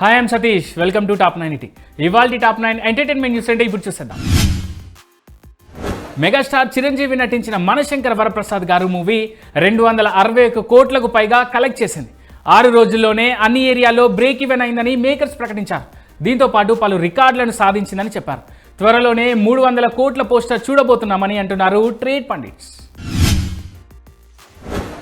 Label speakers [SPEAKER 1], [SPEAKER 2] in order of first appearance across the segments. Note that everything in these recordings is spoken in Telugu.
[SPEAKER 1] Hi I'm Satish welcome to top nine ET ఇవాళ టాప్ నైన్ ఎంటర్టైన్మెంట్ న్యూస్ అంటే ఇప్పుడు చూసేద్దాం. మెగాస్టార్ చిరంజీవి నటించిన మనశంకర వరప్రసాద్ గారు మూవీ రెండు వందల అరవై ఒక్క కోట్లకు పైగా కలెక్ట్ చేసింది. ఆరు రోజుల్లోనే అన్ని ఏరియాలో బ్రేక్ ఈవెన్ అయిందని మేకర్స్ ప్రకటించారు. దీంతో పాటు పలు రికార్డులను సాధించిందని చెప్పారు. త్వరలోనే మూడు వందల కోట్ల పోస్టర్ చూడబోతున్నామని అంటున్నారు ట్రేడ్ పండిట్స్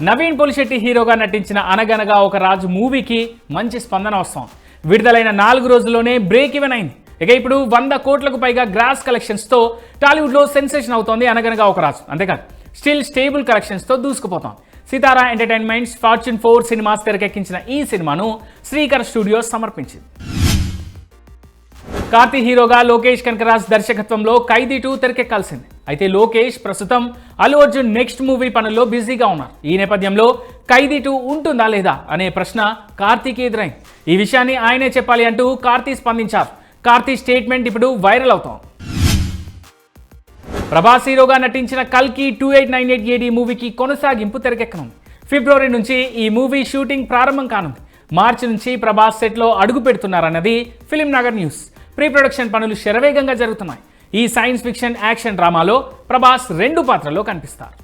[SPEAKER 1] నవీన్ పొలిశెట్టి హీరోగా నటించిన అనగనగా ఒక రాజు మూవీకి మంచి స్పందన వస్తోంది. విడుదలైన నాలుగు రోజుల్లోనే బ్రేక్ ఈవెన్ అయింది. ఇక ఇప్పుడు వంద కోట్లకు పైగా గ్రాస్ కలెక్షన్స్తో టాలీవుడ్లో సెన్సేషన్ అవుతోంది అనగనగా ఒక రాజు. అంతేకాదు స్టిల్ స్టేబుల్ కలెక్షన్స్తో దూసుకుపోతోంది Sithara entertainments fortune four cinemas తెరకెక్కించిన ఈ సినిమాను శ్రీకర్ స్టూడియోస్ సమర్పించింది. కార్తీ హీరోగా లోకేష్ కనకరాజ్ దర్శకత్వంలో ఖైదీ టూ తెరకెక్కాల్సింది. అయితే లోకేష్ ప్రస్తుతం అల్లు అర్జున్ నెక్స్ట్ మూవీ పనుల్లో బిజీగా ఉన్నారు. ఈ నేపథ్యంలో ఖైదీ టూ ఉంటుందా లేదా అనే ప్రశ్న కార్తీక్ ఎదురైంది ఈ విషయాన్ని ఆయనే చెప్పాలి అంటూ కార్తీ స్పందించారు. కార్తీ స్టేట్మెంట్ ఇప్పుడు వైరల్ అవుతాం ప్రభాస్ హీరోగా నటించిన కల్కి two eight nine eight AD మూవీకి కొనసాగింపు తెరకెక్కనుంది. ఫిబ్రవరి నుంచి ఈ మూవీ షూటింగ్ ప్రారంభం కానుంది. మార్చి నుంచి ప్రభాస్ సెట్లో అడుగు పెడుతున్నారన్నది Film Nagar news. Pre production పనులు శరవేగంగా జరుగుతున్నాయి. ఈ సైన్స్ ఫిక్షన్ యాక్షన్ డ్రామాలో ప్రభాస్ రెండు పాత్రల్లో కనిపిస్తారు.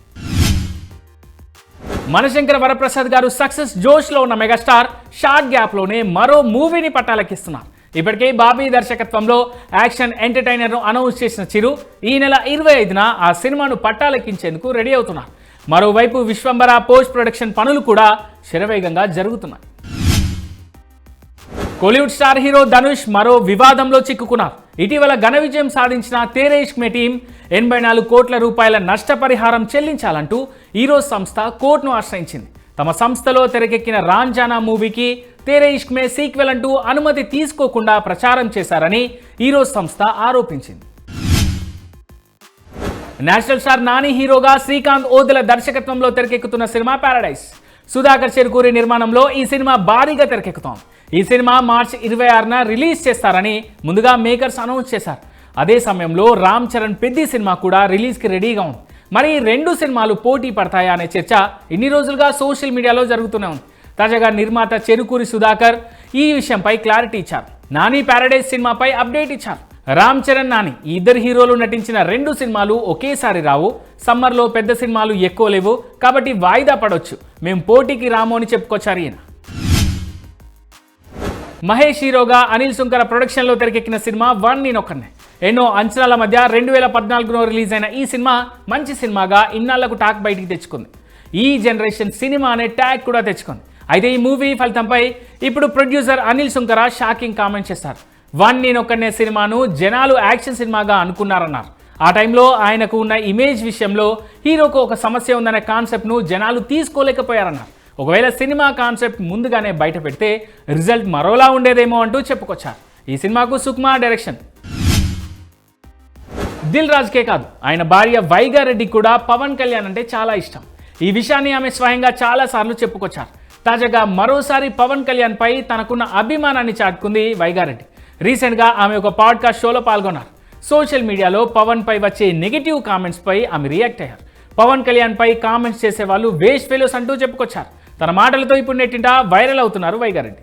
[SPEAKER 1] మనశంకర వరప్రసాద్ గారు సక్సెస్ జోష్లో ఉన్న మెగాస్టార్ షార్ట్ గ్యాప్లోనే మరో మూవీని పట్టాలెక్కిస్తున్నారు. ఇప్పటికే బాబీ దర్శకత్వంలో యాక్షన్ ఎంటర్టైనర్ను అనౌన్స్ చేసిన చిరు ఈ నెల ఇరవై ఐదున ఆ సినిమాను పట్టాలెక్కించేందుకు రెడీ అవుతున్నారు. మరోవైపు విశ్వంబర పోస్ట్ ప్రొడక్షన్ పనులు కూడా శరవేగంగా జరుగుతున్నాయి. కోలీవుడ్ స్టార్ హీరో ధనుష్ మరో వివాదంలో చిక్కుకున్నారు. ఇటీవల ఘన విజయం సాధించిన తేరే ఇష్క్ మే టీం ఎనభై నాలుగు కోట్ల రూపాయల నష్టపరిహారం చెల్లించాలంటూ ఈరోజు సంస్థ కోర్టును ఆశ్రయించింది. తమ సంస్థలో తెరకెక్కిన రాంజానా మూవీకి తేరే మే సీక్వెల్ అంటూ అనుమతి తీసుకోకుండా ప్రచారం చేశారని ఈరోజు సంస్థ ఆరోపించింది. నేషనల్ స్టార్ నాని హీరోగా శ్రీకాంత్ ఓదెల దర్శకత్వంలో తెరకెక్కుతున్న సినిమా పారడైస్ సుధాకర్ చెరుకూరి నిర్మాణంలో ఈ సినిమా భారీగా తెరకెక్కుతోంది. ఈ సినిమా మార్చి ఇరవై ఆరున రిలీజ్ చేస్తారని ముందుగా మేకర్స్ అనౌన్స్ చేశారు. అదే సమయంలో రామ్ చరణ్ పెద్ది సినిమా కూడా రిలీజ్కి రెడీగా ఉంది. మరి రెండు సినిమాలు పోటీ పడతాయా అనే చర్చ ఇన్ని రోజులుగా సోషల్ మీడియాలో జరుగుతూనే ఉంది. తాజాగా నిర్మాత చెరుకూరి సుధాకర్ ఈ విషయంపై క్లారిటీ ఇచ్చారు. నాని ప్యారడైజ్ సినిమాపై అప్డేట్ ఇచ్చారు. రామ్ చరణ్ నాని ఈ ఇద్దరు హీరోలు నటించిన రెండు సినిమాలు ఒకేసారి రావు. సమ్మర్లో పెద్ద సినిమాలు ఎక్కువ లేవు కాబట్టి వాయిదా పడవచ్చు మేము పోటీకి రాము అని చెప్పుకొచ్చారు ఈయన. మహేష్ హీరోగా అనిల్ సుంకర ప్రొడక్షన్లో తెరకెక్కిన సినిమా వన్ నేనొక్కనే ఎన్నో అంచనాల మధ్య రెండు వేల పద్నాలుగులో రిలీజ్ అయిన ఈ సినిమా మంచి సినిమాగా ఇన్నాళ్ళకు టాక్ బయటికి తెచ్చుకుంది. ఈ జనరేషన్ సినిమా అనే ట్యాగ్ కూడా తెచ్చుకుంది. అయితే ఈ మూవీ ఫలితంపై ఇప్పుడు producer Anil Sunkara shocking comment చేశారు వన్ నేనొక్కనే సినిమాను జనాలు యాక్షన్ సినిమాగా అనుకున్నారన్నారు. ఆ టైంలో ఆయనకు ఉన్న ఇమేజ్ విషయంలో హీరోకు ఒక సమస్య ఉందనే కాన్సెప్ట్ను జనాలు తీసుకోలేకపోయారన్నారు. ఒకవేళ సినిమా కాన్సెప్ట్ ముందుగానే బయట పెడితే రిజల్ట్ మరోలా ఉండేదేమో అంటూ చెప్పుకొచ్చారు. ఈ సినిమాకు సుకుమార్ డైరెక్షన్. దిల్ రాజ్కే కాదు ఆయన భార్య వైగారెడ్డి కూడా పవన్ కళ్యాణ్ అంటే చాలా ఇష్టం. ఈ విషయాన్ని ఆమె స్వయంగా చాలాసార్లు చెప్పుకొచ్చారు. తాజాగా మరోసారి పవన్ కళ్యాణ్ పై తనకున్న అభిమానాన్ని చాటుకుంది వైగారెడ్డి. రీసెంట్గా ఆమె ఒక పాడ్కాస్ట్ షోలో పాల్గొన్నారు. సోషల్ మీడియాలో పవన్ పై వచ్చే నెగిటివ్ కామెంట్స్ పై ఆమె రియాక్ట్ అయ్యారు. పవన్ కళ్యాణ్ పై కామెంట్స్ చేసే వాళ్ళు వేస్ట్ ఫెలోస్ అంటూ చెప్పుకొచ్చారు. తన మాటలతో ఇప్పుడు నెట్టింట వైరల్ అవుతున్నారు వైగారెడ్డి.